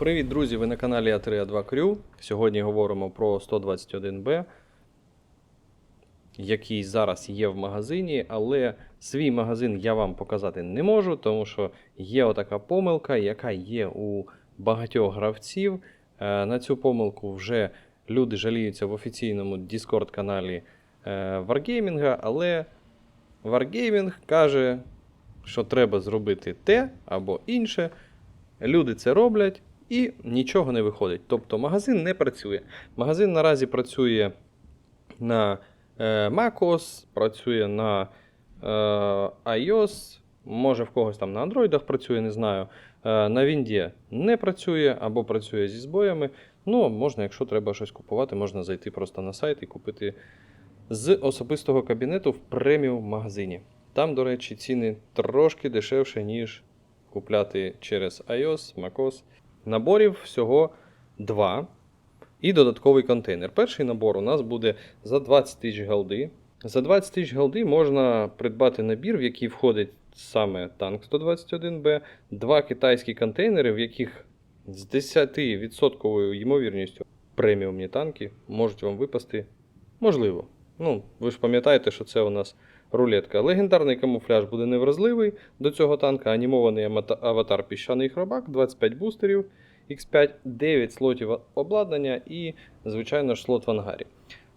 Привіт, друзі! Ви на каналі А3А2 Crew. Сьогодні говоримо про 121B, який зараз є в магазині, але свій магазин я вам показати не можу, тому що є отака помилка, яка є у багатьох гравців. Е, На цю помилку вже люди жаліються в офіційному Discord каналі е, Wargaming, але Wargaming каже, що треба зробити те або інше. Люди це роблять і нічого не виходить. Тобто магазин не працює. Магазин наразі працює на е, macOS, працює на е, iOS, може в когось там на Android працює, не знаю. Е, на Вінді не працює або працює зі збоями. Ну, можна, якщо треба щось купувати, можна зайти просто на сайт і купити з особистого кабінету в преміум магазині. Там, до речі, ціни трошки дешевше, ніж купляти через iOS, macOS. Наборів всього два. І додатковий контейнер. Перший набор у нас буде за 20 тисяч голди. За 20 тисяч голди можна придбати набір, в який входить саме танк 121Б, два китайські контейнери, в яких з 10% ймовірністю преміумні танки можуть вам випасти. Можливо. Ну, ви ж пам'ятаєте, що це у нас рулетка. Легендарний камуфляж буде невразливий до цього танка. Анімований аватар піщаний хробак, 25 бустерів, X5, 9 слотів обладнання і, звичайно ж, слот в ангарі.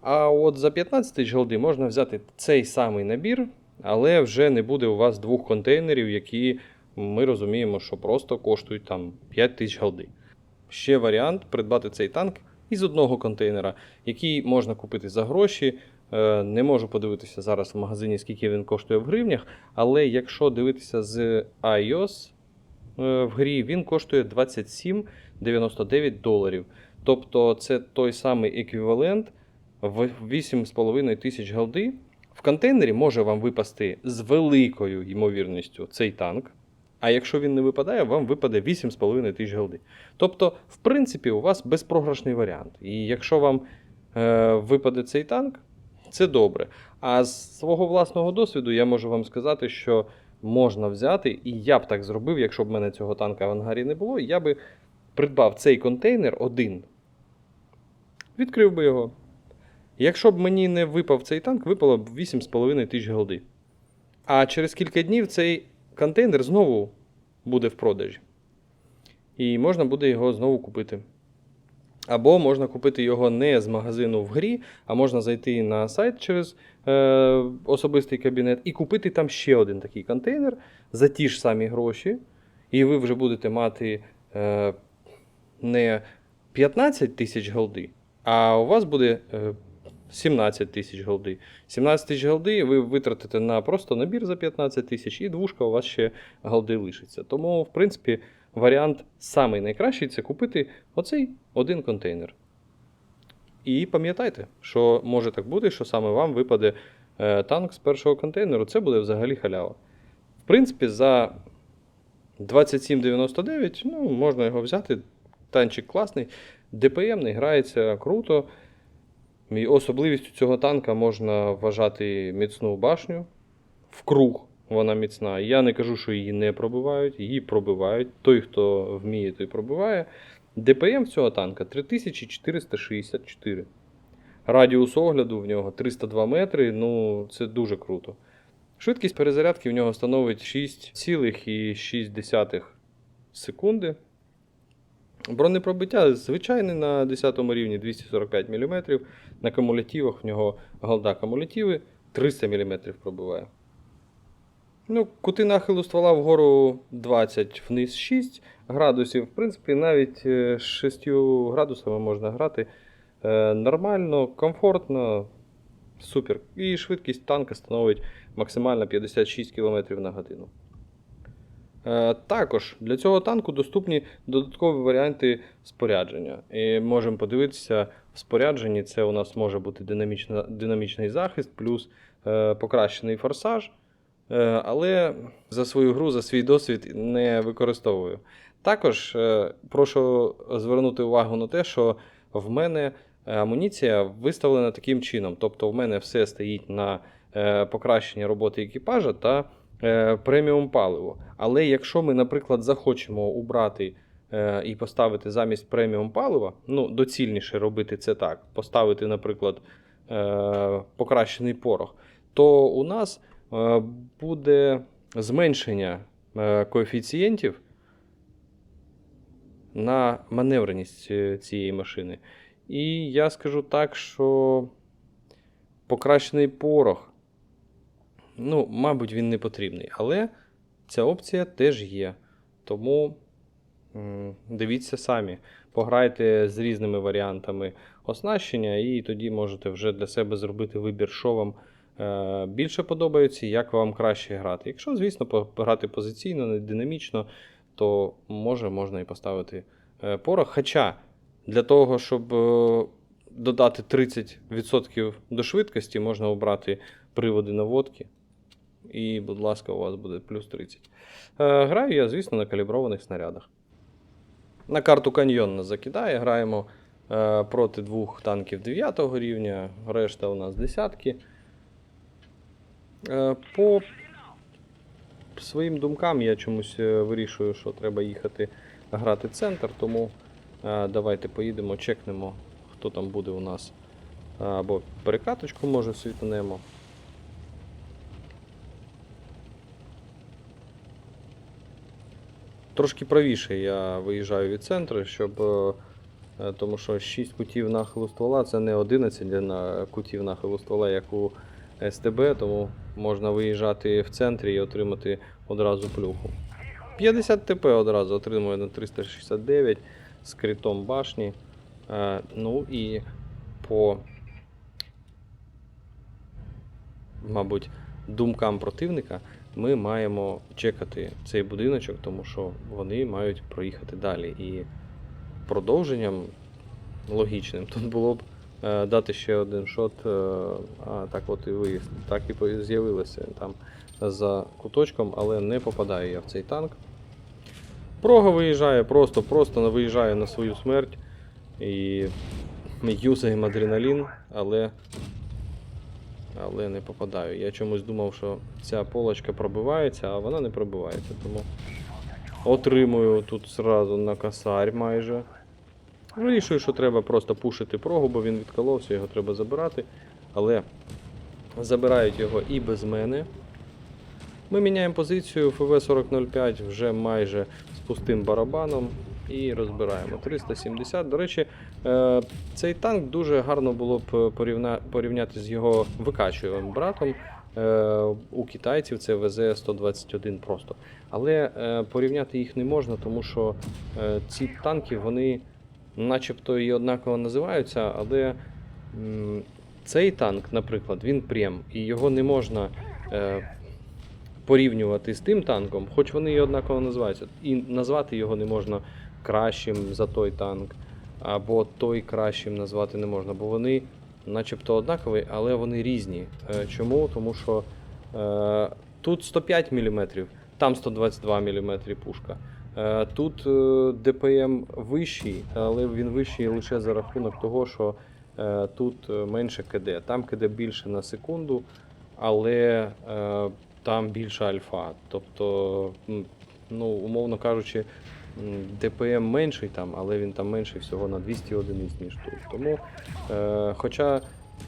А от за 15 тисяч голди можна взяти цей самий набір, але вже не буде у вас двох контейнерів, які ми розуміємо, що просто коштують там 5 тисяч голди. Ще варіант придбати цей танк із одного контейнера, який можна купити за гроші. Е, Не можу подивитися зараз в магазині, скільки він коштує в гривнях, але якщо дивитися з iOS е, в грі, він коштує 27,99 доларів. Тобто це той самий еквівалент в 8,5 тисяч голди. В контейнері може вам випасти з великою ймовірністю цей танк. А якщо він не випадає, вам випаде 8,5 тисяч голди. Тобто, в принципі, у вас безпрограшний варіант. І якщо вам е, випаде цей танк, це добре. А з свого власного досвіду я можу вам сказати, що можна взяти, і я б так зробив, якщо б в мене цього танка в ангарі не було, я би придбав цей контейнер один, відкрив би його. Якщо б мені не випав цей танк, випало б 8,5 тисяч голди. А через кілька днів цей контейнер знову буде в продажі. І можна буде його знову купити. Або можна купити його не з магазину в грі, а можна зайти на сайт через е, особистий кабінет і купити там ще один такий контейнер за ті ж самі гроші. І ви вже будете мати е, не 15 тисяч голди, а у вас буде е, 17 тисяч голди. 17 тисяч голди ви витратите на просто набір за 15 тисяч, і двушка у вас ще голди лишиться. Тому, в принципі, варіант самий найкращий це купити оцей один контейнер. І пам'ятайте, що може так бути, що саме вам випаде е, танк з першого контейнеру. Це буде взагалі халява. В принципі, за 27,99 ну, можна його взяти. Танчик класний, ДПМний, грається круто. Особливістю цього танка можна вважати міцну башню. В круг вона міцна. Я не кажу, що її не пробивають, її пробивають. Той, хто вміє, той пробиває. ДПМ цього танка 3464. Радіус огляду в нього 302 метри. Ну, це дуже круто. Швидкість перезарядки в нього становить 6,6 секунди. Бронепробиття звичайне на 10 рівні 245 мм. На кумулятивах в нього голда кумулятиви 300 мм пробиває. Ну, кути нахилу ствола вгору 20, вниз 6 градусів. В принципі, навіть е, з 6 градусами можна грати е, нормально, комфортно, супер. І швидкість танка становить максимально 56 км на годину. Е, Також для цього танку доступні додаткові варіанти спорядження. І можемо подивитися в спорядженні. Це у нас може бути динамічна, динамічний захист, плюс е, покращений форсаж. Е, але за свою гру, за свій досвід не використовую. Також прошу звернути увагу на те, що в мене амуніція виставлена таким чином. Тобто, в мене все стоїть на покращення роботи екіпажа та преміум паливо. Але якщо ми, наприклад, захочемо убрати е, і поставити замість преміум палива, ну, доцільніше робити це так, поставити, наприклад, е, покращений порох, то у нас е, буде зменшення е, коефіцієнтів на маневреність е, цієї машини. І я скажу так, що покращений порох, ну, мабуть, він не потрібний, але ця опція теж є. Тому дивіться самі, пограйте з різними варіантами оснащення, і тоді можете вже для себе зробити вибір, що вам е, більше подобається, як вам краще грати. Якщо, звісно, пограти позиційно, не динамічно, то може можна і поставити е, порох. Хоча для того, щоб е, додати 30% до швидкості, можна обрати приводи наводки. І, будь ласка, у вас буде плюс 30. Е, Граю я, звісно, на каліброваних снарядах. На карту каньйон нас закидає. Граємо е, проти двох танків 9 рівня, решта у нас десятки. Е, по своїм думкам я чомусь вирішую, що треба їхати грати центр, тому давайте поїдемо, чекнемо, хто там буде у нас. Або перекаточку може світанемо. Трошки правіше я виїжджаю від центру, щоб. е, е, Тому що 6 кутів нахилу ствола це не 11 кутів нахилу ствола, як у СТБ, тому можна виїжджати в центрі і отримати одразу плюху. 50 ТП одразу отримує на 369 з критом башні. Е, Ну і по, мабуть, думкам противника ми маємо чекати цей будиночок, тому що вони мають проїхати далі. І продовженням логічним тут було б е, дати ще один шот. Е, а так от і ви, так і з'явилося там за куточком, але не попадаю я в цей танк. Прога виїжджає, просто просто виїжджає на свою смерть. І юзаємо адреналін, але, але не попадаю. Я чомусь думав, що ця полочка пробивається, а вона не пробивається. Тому отримую тут зразу на косарь майже. Вирішую, що треба просто пушити прогу, бо він відколовся, його треба забирати. Але забирають його і без мене. Ми міняємо позицію ФВ-4005 вже майже з пустим барабаном і розбираємо. 370. До речі, е, цей танк дуже гарно було б порівня- порівняти з його викачуваним братом. Е, У китайців це ВЗ-121 просто. Але е, порівняти їх не можна, тому що е, ці танки вони начебто і однаково називаються, але цей танк, наприклад, він прем, і його не можна е, порівнювати з тим танком, хоч вони і однаково називаються. І назвати його не можна кращим за той танк, або той кращим назвати не можна, бо вони начебто однакові, але вони різні. Е, Чому? Тому що е, тут 105 мм, там 122 мм пушка. Е, Тут е, ДПМ вищий, але він вищий лише за рахунок того, що е, тут е, менше КД. Там КД більше на секунду, але е, там більша альфа. Тобто, ну, умовно кажучи, ДПМ менший там, але він там менший всього на 200 одиниць, ніж тут. Тому, е, хоча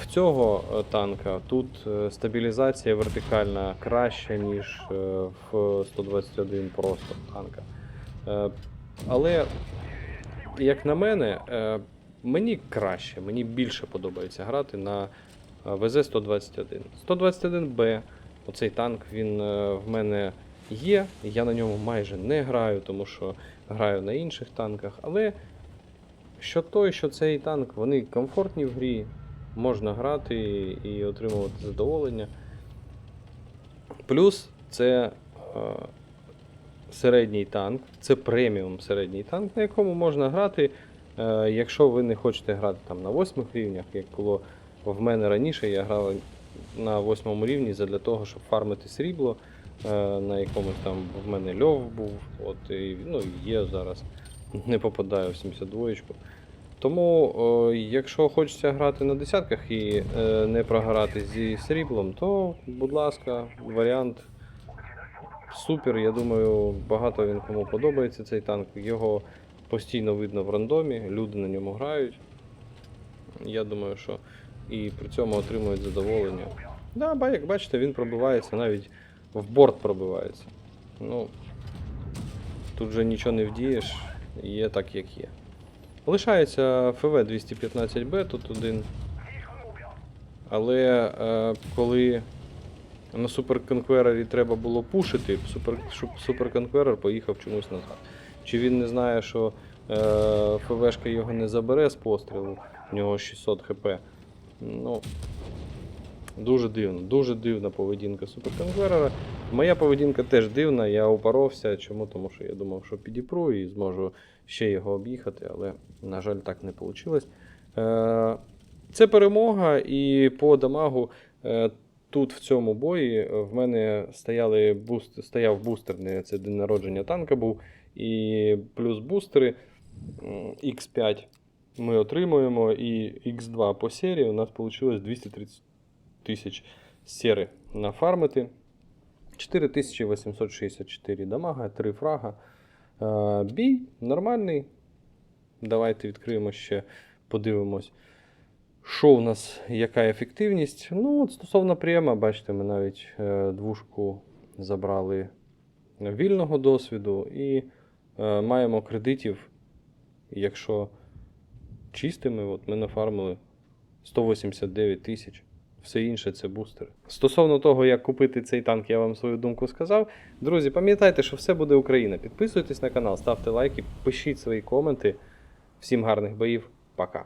в цього е, танка тут е, стабілізація вертикальна краща, ніж е, в 121 просто танка. Е, Але, як на мене, е, мені краще, мені більше подобається грати на е, ВЗ-121. 121Б, оцей танк, він в мене є. Я на ньому майже не граю, тому що граю на інших танках. Але що той, що цей танк, вони комфортні в грі, можна грати і, отримувати задоволення. Плюс це е, середній танк, це преміум середній танк, на якому можна грати, е, якщо ви не хочете грати там на восьмих рівнях, як було в мене раніше, я грав на восьмому рівні для того, щоб фармити срібло. Е, На якомусь там в мене льов був, от і ну, є зараз. Не попадаю в 72-ку. Тому, о, якщо хочеться грати на десятках і е, не програти зі сріблом, то, будь ласка, варіант Супер, я думаю, багато він кому подобається цей танк. Його постійно видно в рандомі, люди на ньому грають. Я думаю, що і при цьому отримують задоволення. Да, як бачите, він пробивається, навіть в борт пробивається. Ну, тут вже нічого не вдієш, є так, як є. Лишається ФВ 215Б, тут один. Але е, коли на суперконкверері треба було пушити, супер, суперконкверер поїхав чомусь назад. Чи він не знає, що е, ФВшка його не забере з пострілу, в нього 600 хп. Ну, дуже дивно, дуже дивна поведінка суперконкверера. Моя поведінка теж дивна, я упоровся. Чому? Тому що я думав, що підіпру і зможу ще його об'їхати, але, на жаль, так не вийшло. Е, це перемога, і по дамагу е, тут в цьому бої в мене стояли буст, стояв бустерний, це день народження танка був, і плюс бустери м, X5 ми отримуємо, і X2 по серії у нас вийшло 230 тисяч сери нафармити. 4864 дамага, 3 фрага. Е, Бій нормальний. Давайте відкриємо ще, подивимось. Що у нас, яка ефективність? Ну, от стосовно према, бачите, ми навіть е, двушку забрали вільного досвіду і е, маємо кредитів. Якщо чистими, от ми нафармили 189 тисяч. Все інше це бустери. Стосовно того, як купити цей танк, я вам свою думку сказав. Друзі, пам'ятайте, що все буде Україна. Підписуйтесь на канал, ставте лайки, пишіть свої коменти. Всім гарних боїв. Пока.